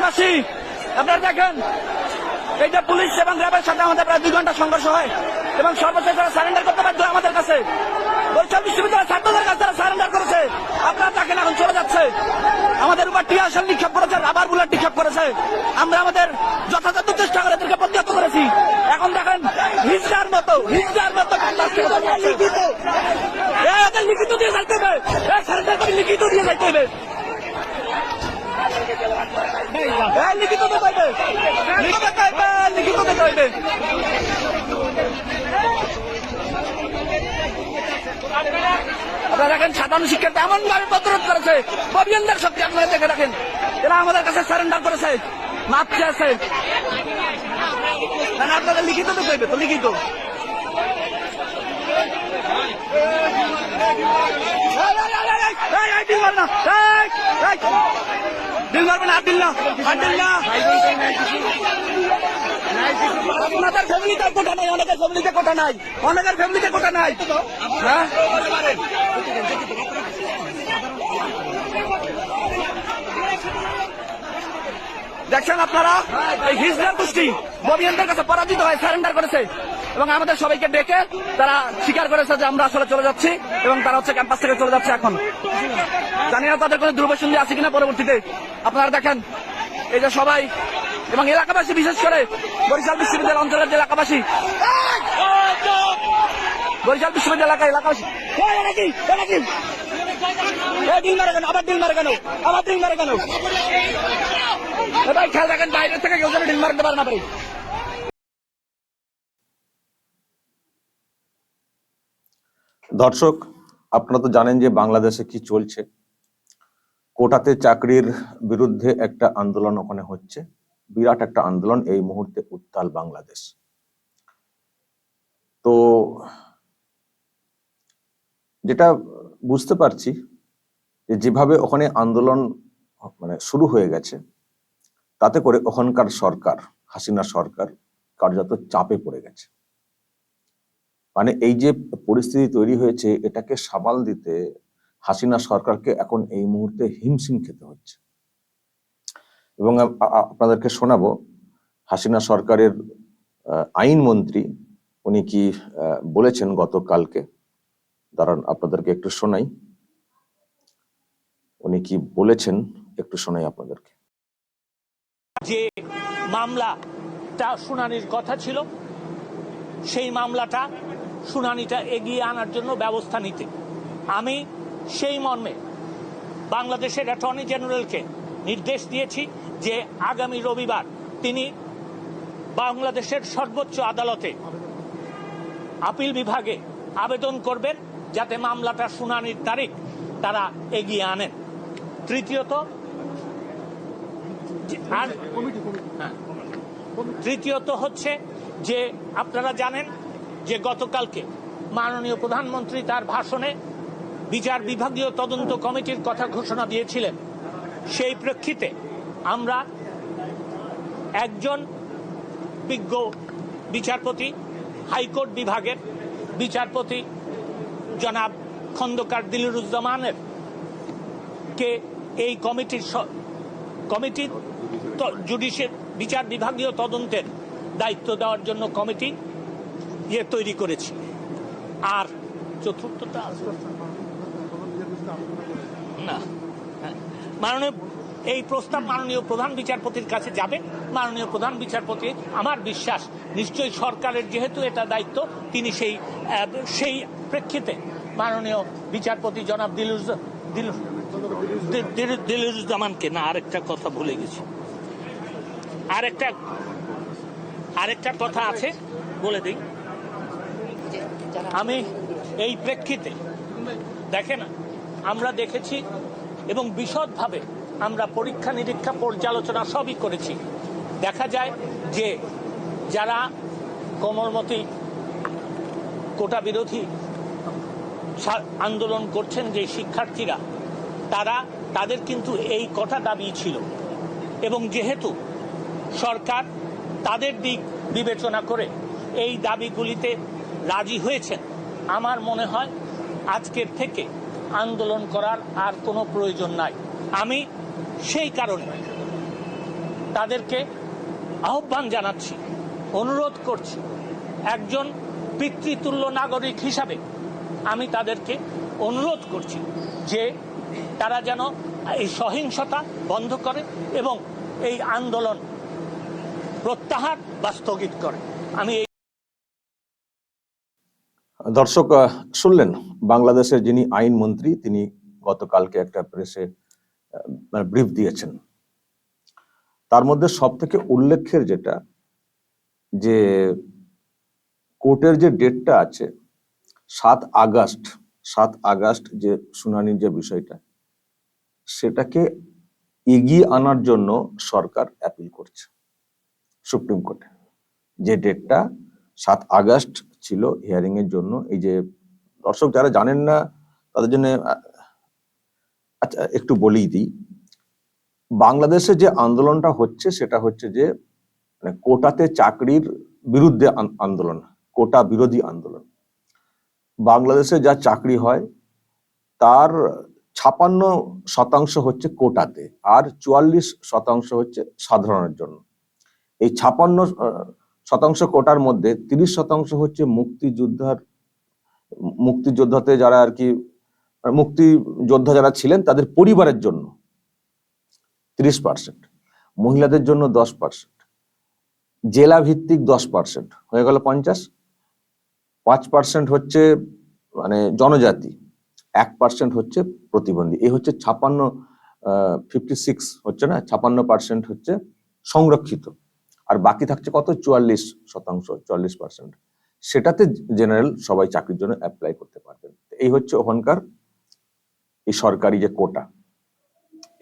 দেশবাসী আপনারা দেখেন এই যে পুলিশ এবং র্যাবের সাথে আমাদের প্রায় দুই ঘণ্টা সংঘর্ষ হয় এবং সর্বশেষ তারা সারেন্ডার করতে বাধ্য আমাদের কাছে বরিশাল বিশ্ববিদ্যালয়ের ছাত্রদের কাছে তারা সারেন্ডার করেছে আপনারা দেখেন এখন চলে যাচ্ছে। আমাদের উপর টিয়াশাল নিক্ষেপ করেছে রাবার বুলেট নিক্ষেপ করেছে। আমরা আমাদের যথাযথ চেষ্টা করে এদেরকে প্রতিহত করেছি। এখন দেখেন হিজড়ার মতো হিজড়ার মতো লিখিত। দিয়ে যাইতে হবে। সারেন্ডার করে লিখিত দিয়ে যাইতে হবে। এই লিখিত দিতে হইবে লিখিত দিতে হইবে লিখিত দিতে আপনারা দেখেন সাধারণ শিক্ষার্থী এমন ভাবে প্রতিরোধ করেছে অভিযানদের শক্তি আপনারা দেখে রাখেন এরা আমাদের কাছে সারেন্ডার করেছে মাপ চেয়েছে আপনাদের লিখিত দিতে হইবে তো লিখিত এই, এই। ডিল আপনাদের ফ্যামিলিতে কোটা নাই অনেকের ফ্যামিলিতে কোটা নাই অনেকের ফ্যামিলিতে কোটা নাই হ্যাঁ দেখছেন আপনারা এই হিজড়া গোষ্ঠী ববিয়ানদের কাছে পরাজিত হয়ে সারেন্ডার করেছে এবং আমাদের সবাইকে ডেকে তারা স্বীকার করেছে যে আমরা আসলে চলে যাচ্ছি এবং তারা হচ্ছে ক্যাম্পাস থেকে চলে যাচ্ছে এখন। জানি না তাদের কোনো দুর্বসন্ধি আছে কিনা পরবর্তীতে। আপনারা দেখেন, এই যে সবাই এবং এলাকাবাসী বিশেষ করে বরিশাল বিশ্ববিদ্যালয় অঞ্চলের যে এলাকাবাসী। বরিশাল বিশ্ববিদ্যালয় এলাকা এলাকাবাসী। কেন? আবার কেন? আবার কেন? খেয়াল রাখেন বাইরে থেকে কেউ যেন ডিল মারতে পারে না দর্শক, আপনারা তো জানেন যে বাংলাদেশে কি চলছে। কোটাতে চাকরির বিরুদ্ধে একটা আন্দোলন ওখানে হচ্ছে। বিরাট একটা আন্দোলন এই মুহূর্তে উত্তাল বাংলাদেশ। তো যেটা বুঝতে পারছি, যে যেভাবে ওখানে আন্দোলন মানে শুরু হয়ে গেছে, তাতে করে ওখানকার সরকার, হাসিনা সরকার কার্যত চাপে পড়ে গেছে। মানে এই যে পরিস্থিতি তৈরি হয়েছে, এটাকে সামাল দিতে হাসিনা সরকারকে এখন এই মুহূর্তে হিমশিম খেতে হচ্ছে। এবং আপনাদেরকে শোনাবো, হাসিনা সরকারের আইনমন্ত্রী উনি কি বলেছেন গতকালকে? দাঁড়ান, আপনাদেরকে একটু শোনাই। উনি কি বলেছেন, একটু শোনাই আপনাদেরকে। যে মামলাটা শুনানির কথা ছিল, সেই মামলাটা শুনানিটা এগিয়ে আনার জন্য ব্যবস্থা নিতে আমি সেই মর্মে বাংলাদেশের অ্যাটর্নি জেনারেলকে নির্দেশ দিয়েছি যে আগামী রবিবার তিনি বাংলাদেশের সর্বোচ্চ আদালতে আপিল বিভাগে আবেদন করবেন যাতে মামলাটা শুনানির তারিখ তারা এগিয়ে আনেন তৃতীয়ত আর হ্যাঁ। তৃতীয়ত হচ্ছে যে আপনারা জানেন যে গতকালকে মাননীয় প্রধানমন্ত্রী তার ভাষণে বিচার বিভাগীয় তদন্ত কমিটির কথা ঘোষণা দিয়েছিলেন। সেই প্রেক্ষিতে আমরা একজন বিজ্ঞ বিচারপতি, হাইকোর্ট বিভাগের বিচারপতি জনাব খন্দকার দিলুরুজ্জামানের কে এই কমিটির কমিটির জুডিশিয়াল বিচার বিভাগীয় তদন্তের দায়িত্ব দেওয়ার জন্য কমিটি ইয়ে তৈরি করেছি। আর চতুর্থটা না। মাননীয়, এই প্রস্তাব মাননীয় প্রধান বিচারপতির কাছে যাবে। মাননীয় প্রধান বিচারপতি, আমার বিশ্বাস, নিশ্চয়ই সরকারের যেহেতু এটা দায়িত্ব, তিনি সেই সেই প্রেক্ষিতে মাননীয় বিচারপতি জনাব দিলুজ দিলু দি- দিলু- দিলুরুজ্জামানকে না, আরেকটা কথা ভুলে গেছি। আরেকটা আরেকটা কথা আছে, বলে দিই। আমি এই প্রেক্ষিতে, দেখেন, আমরা দেখেছি এবং বিশদভাবে আমরা পরীক্ষা নিরীক্ষা পর্যালোচনা সবই করেছি। দেখা যায় যে যারা কোমলমতি কোটা বিরোধী আন্দোলন করছেন যে শিক্ষার্থীরা, তারা, তাদের কিন্তু এই কথা দাবি ছিল। এবং যেহেতু সরকার তাদের দিক বিবেচনা করে এই দাবিগুলিতে রাজি হয়েছেন। আমার মনে হয় আজকের থেকে আন্দোলন করার আর কোনো প্রয়োজন নাই। আমি সেই কারণে তাদেরকে আহ্বান জানাচ্ছি, অনুরোধ করছি, একজন পিতৃতুল্য নাগরিক হিসাবে আমি তাদেরকে অনুরোধ করছি যে তারা যেন এই সহিংসতা বন্ধ করে এবং এই আন্দোলন প্রত্যাহার বা স্থগিত করে। আমি এই দর্শক শুনলেন, বাংলাদেশের যিনি আইনমন্ত্রী তিনি গতকালকে একটা প্রেসে ব্রিফ দিয়েছেন। তার মধ্যে সব থেকে উল্লেখের যেটা, যে কোর্টের যে ডেটটা আছে, সাত আগস্ট সাত আগস্ট যে শুনানির যে বিষয়টা, সেটাকে এগিয়ে আনার জন্য সরকার অ্যাপিল করছে সুপ্রিম কোর্টে। যে ডেটটা সাত আগস্ট ছিল হিয়ারিং এর জন্য। এই যে দর্শক যারা জানেন না, তাদের জন্য আচ্ছা একটু বলেই দিই। বাংলাদেশে যে আন্দোলনটা হচ্ছে, সেটা হচ্ছে যে মানে কোটাতে চাকরির বিরুদ্ধে আন্দোলন, কোটা বিরোধী আন্দোলন। বাংলাদেশে যা চাকরি হয়, তার ছাপান্ন শতাংশ হচ্ছে কোটাতে, আর চুয়াল্লিশ শতাংশ হচ্ছে সাধারণের জন্য। এই ছাপান্ন শতাংশ কোটার মধ্যে তিরিশ শতাংশ হচ্ছে মুক্তিযোদ্ধার, মুক্তিযোদ্ধাতে যারা আর কি মুক্তিযোদ্ধা যারা ছিলেন তাদের পরিবারের জন্য তিরিশ পার্সেন্ট, মহিলাদের জন্য দশ পার্সেন্ট জেলা ভিত্তিক দশ পার্সেন্ট, হয়ে গেল পঞ্চাশ। পাঁচ পার্সেন্ট হচ্ছে মানে জনজাতি, এক পার্সেন্ট হচ্ছে প্রতিবন্ধী এই হচ্ছে ছাপান্ন ফিফটি সিক্স হচ্ছে না, ছাপান্ন পার্সেন্ট হচ্ছে সংরক্ষিত। আর বাকি থাকছে কত? চুয়াল্লিশ শতাংশ, চুয়াল্লিশ পার্সেন্ট সেটাতে জেনারেল সবাই চাকরির জন্য অ্যাপ্লাই করতে পারবেন এই হচ্ছে ওখানকার এই সরকারি যে কোটা।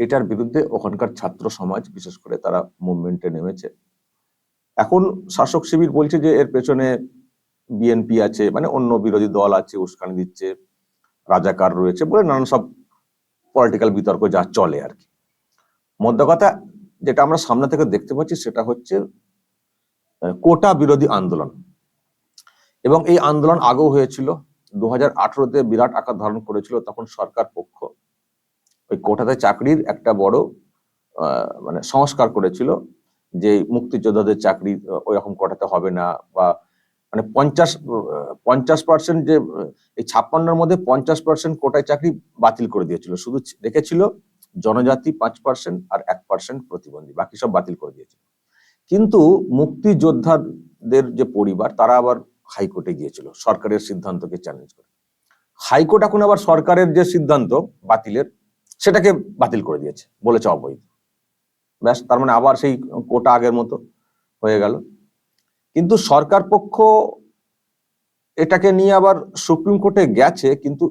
এটার বিরুদ্ধে ওখানকার ছাত্র সমাজ, বিশেষ করে তারা মুভমেন্টে নেমেছে। এখন শাসক শিবির বলছে যে এর পেছনে বিএনপি আছে মানে অন্য বিরোধী দল আছে, উস্কানি দিচ্ছে, রাজাকার রয়েছে বলে নানান সব পলিটিক্যাল বিতর্ক যা চলে আর কি। মধ্য কথা যেটা আমরা সামনে থেকে দেখতে পাচ্ছি সেটা হচ্ছে কোটা বিরোধী আন্দোলন। এবং এই আন্দোলন আগেও হয়েছিল দু হাজার আঠারোতে বিরাট আকার ধারণ করেছিল তখন সরকার পক্ষ। ওই কোটাতে চাকরির একটা বড় মানে সংস্কার করেছিল যে মুক্তিযোদ্ধাদের চাকরি আহ, ওইরকম কোটাতে হবে না বা মানে পঞ্চাশ পঞ্চাশ পার্সেন্ট যে এই ছাপ্পান্নর মধ্যে পঞ্চাশ পার্সেন্ট কোটায় চাকরি বাতিল করে দিয়েছিল। শুধু রেখেছিল জনজাতি পাঁচ পার্সেন্ট আর এক পার্সেন্ট প্রতিবন্ধী, বাকি সব বাতিল করে দিয়েছিল। কিন্তু মুক্তিযোদ্ধাদের যে পরিবার, তারা আবার হাইকোর্টে গিয়েছিল, সরকারের সিদ্ধান্তকে চ্যালেঞ্জ করে। হাইকোর্ট এখন আবার সরকারের যে সিদ্ধান্ত বাতিলের, সেটাকে বাতিল করে দিয়েছে, বলেছে অবৈধ। ব্যাস, তার মানে আবার সেই কোটা আগের মতো হয়ে গেল। কিন্তু সরকার পক্ষ এটাকে নিয়ে আবার সুপ্রিম কোর্টে গেছে, কিন্তু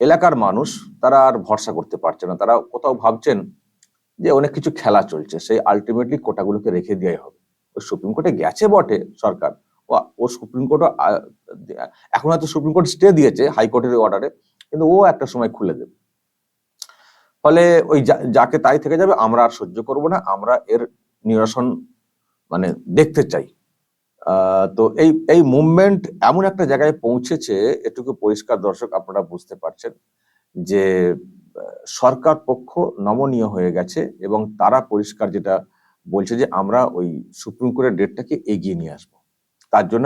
এলাকার মানুষ তারা আর ভরসা করতে পারছে না। তারা কোথাও ভাবছেন যে অনেক কিছু খেলা চলছে, সেই আলটিমেটলি কোটাগুলোকে রেখে দেওয়াই হবে। ওই সুপ্রিম কোর্টে গেছে বটে সরকার। ও সুপ্রিম কোর্ট এখন হয়তো সুপ্রিম কোর্ট স্টে দিয়েছে হাইকোর্টের অর্ডারে কিন্তু ও একটা সময় খুলে দেবে। ফলে ওই যাকে তাই থেকে যাবে, আমরা আর সহ্য করব না, আমরা এর নিরসন মানে দেখতে চাই। তো এই এই মুভমেন্ট এমন একটা জায়গায় পৌঁছেছে, এটুকু পরিষ্কার দর্শক আপনারা বুঝতে পারছেন যে সরকার পক্ষ নমনীয় হয়ে গেছে এবং তারা পরিষ্কার যেটা বলছে যে আমরা ওই সুপ্রিম কোর্টের ডেটটাকে এগিয়ে নিয়ে আসব। তার জন্য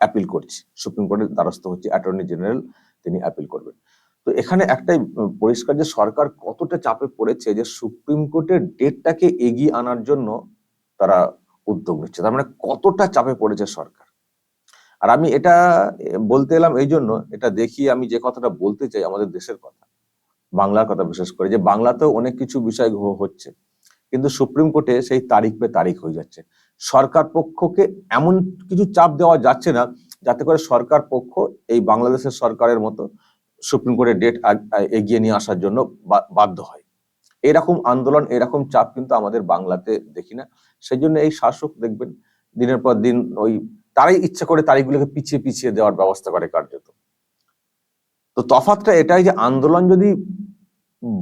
অ্যাপিল করছি। সুপ্রিম কোর্টের দ্বারস্থ হচ্ছে অ্যাটর্নি জেনারেল, তিনি অ্যাপিল করবেন। তো এখানে একটাই পরিষ্কার যে সরকার কতটা চাপে পড়েছে যে সুপ্রিম কোর্টের ডেটটাকে এগিয়ে আনার জন্য তারা উদ্যোগ নিচ্ছে। তার মানে কতটা চাপে পড়েছে সরকার। আর আমি এটা বলতে এলাম এই জন্য এটা দেখি আমি যে কথাটা বলতে চাই আমাদের দেশের কথা বাংলার কথা বিশেষ করে যে বাংলাতেও অনেক কিছু বিষয় হচ্ছে। কিন্তু সুপ্রিম কোর্টে সেই তারিখ পে তারিখ হয়ে যাচ্ছে। সরকার পক্ষকে এমন কিছু চাপ দেওয়া যাচ্ছে না যাতে করে সরকার পক্ষ এই বাংলাদেশের সরকারের মতো সুপ্রিম কোর্টের ডেট এগিয়ে নিয়ে আসার জন্য বাধ্য হয়। এরকম আন্দোলন, এরকম চাপ কিন্তু আমাদের বাংলাতে দেখি না। সেই জন্য এই শাসক দেখবেন, দিনের পর দিন ওই তারাই ইচ্ছা করে তারিখগুলোকে পিছিয়ে পিছিয়ে দেওয়ার ব্যবস্থা করে কার্যত। তো তফাৎটা এটাই যে আন্দোলন যদি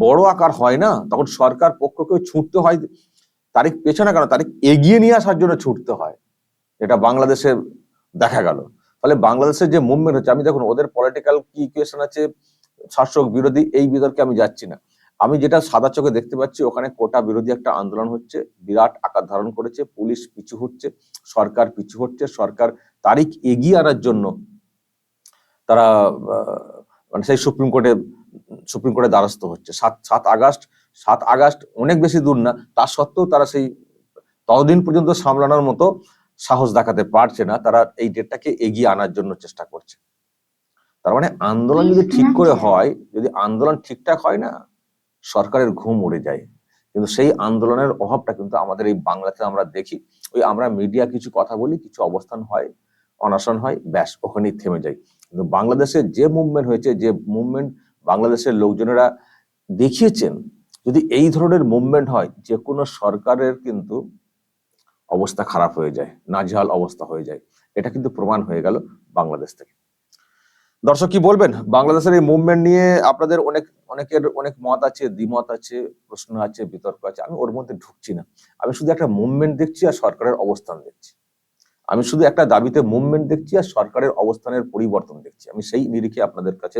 বড় আকার হয় না, তখন সরকার পক্ষকেও ছুটতে হয়, তারিখ পেছনে কেন, তারিখ এগিয়ে নিয়ে আসার জন্য ছুটতে হয়। এটা বাংলাদেশে দেখা গেল। ফলে বাংলাদেশের যে মুভমেন্ট হচ্ছে, আমি দেখুন, ওদের পলিটিক্যাল কি ইকুয়েশন আছে, শাসক বিরোধী, এই বিতর্কে আমি যাচ্ছি না। আমি যেটা সাদা চোখে দেখতে পাচ্ছি, ওখানে কোটা বিরোধী একটা আন্দোলন হচ্ছে, বিরাট আকার ধারণ করেছে, পুলিশ পিছু হচ্ছে, সরকার পিছু হচ্ছে, সরকার তারিখ এগিয়ে আনার জন্য তারা মানে সেই সুপ্রিম কোর্টে সুপ্রিম কোর্টে দ্বারস্থ হচ্ছে। সাত সাত আগস্ট সাত আগস্ট অনেক বেশি দূর না তা সত্ত্বেও তারা সেই ততদিন পর্যন্ত সামলানোর মতো সাহস দেখাতে পারছে না। তারা এই ডেটটাকে এগিয়ে আনার জন্য চেষ্টা করছে। তার মানে আন্দোলন যদি ঠিক করে হয় যদি আন্দোলন ঠিকঠাক হয় না সরকারের ঘুম উড়ে যায়। কিন্তু সেই আন্দোলনের অভাবটা কিন্তু আমাদের এই বাংলাতে আমরা দেখি। ওই আমরা মিডিয়া কিছু কথা বলি কিছু অবস্থান হয় অনশন হয় ব্যাস ওখানেই থেমে যায়। বাংলাদেশে যে মুভমেন্ট হয়েছে, যে মুভমেন্ট বাংলাদেশের লোকজনেরা দেখিয়েছেন, যদি এই ধরনের মুভমেন্ট হয়, যে কোনো সরকারের কিন্তু অবস্থা খারাপ হয়ে যায়, নাজেহাল অবস্থা হয়ে যায়, এটা কিন্তু প্রমাণ হয়ে গেল বাংলাদেশ থেকে। দর্শক কি বলবেন? বাংলাদেশের এই মুভমেন্ট নিয়ে আপনাদের অনেক, অনেকের অনেক মত আছে, দ্বিমত আছে, প্রশ্ন আছে, বিতর্ক আছে, আমি ওর মধ্যে ঢুকছি না। আমি শুধু একটা মুভমেন্ট দেখছি আর সরকারের অবস্থান দেখছি। আমি শুধু একটা দাবিতে মুভমেন্ট দেখছি আর সরকারের অবস্থানের পরিবর্তন দেখছি। আমি সেই নিরিখে আপনাদের কাছে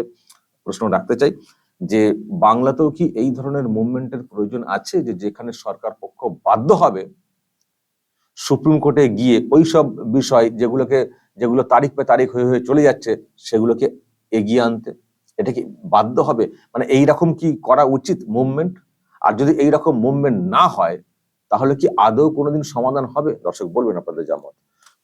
প্রশ্ন রাখতে চাই যে বাংলাতেও কি এই ধরনের মুভমেন্টের প্রয়োজন আছে? যে যেখানে সরকার পক্ষ বাধ্য হবে সুপ্রিম কোর্টে গিয়ে ওই সব বিষয় যেগুলোকে, যেগুলো তারিখ পে তারিখ হয়ে হয়ে চলে যাচ্ছে সেগুলোকে এগিয়ে আনতে এটা কি বাধ্য হবে? মানে এই রকম কি করা উচিত মুভমেন্ট আর যদি এই রকম মুভমেন্ট না হয় তাহলে কি আদৌ কোনোদিন সমাধান হবে? দর্শক, বলবেন আপনাদের জামত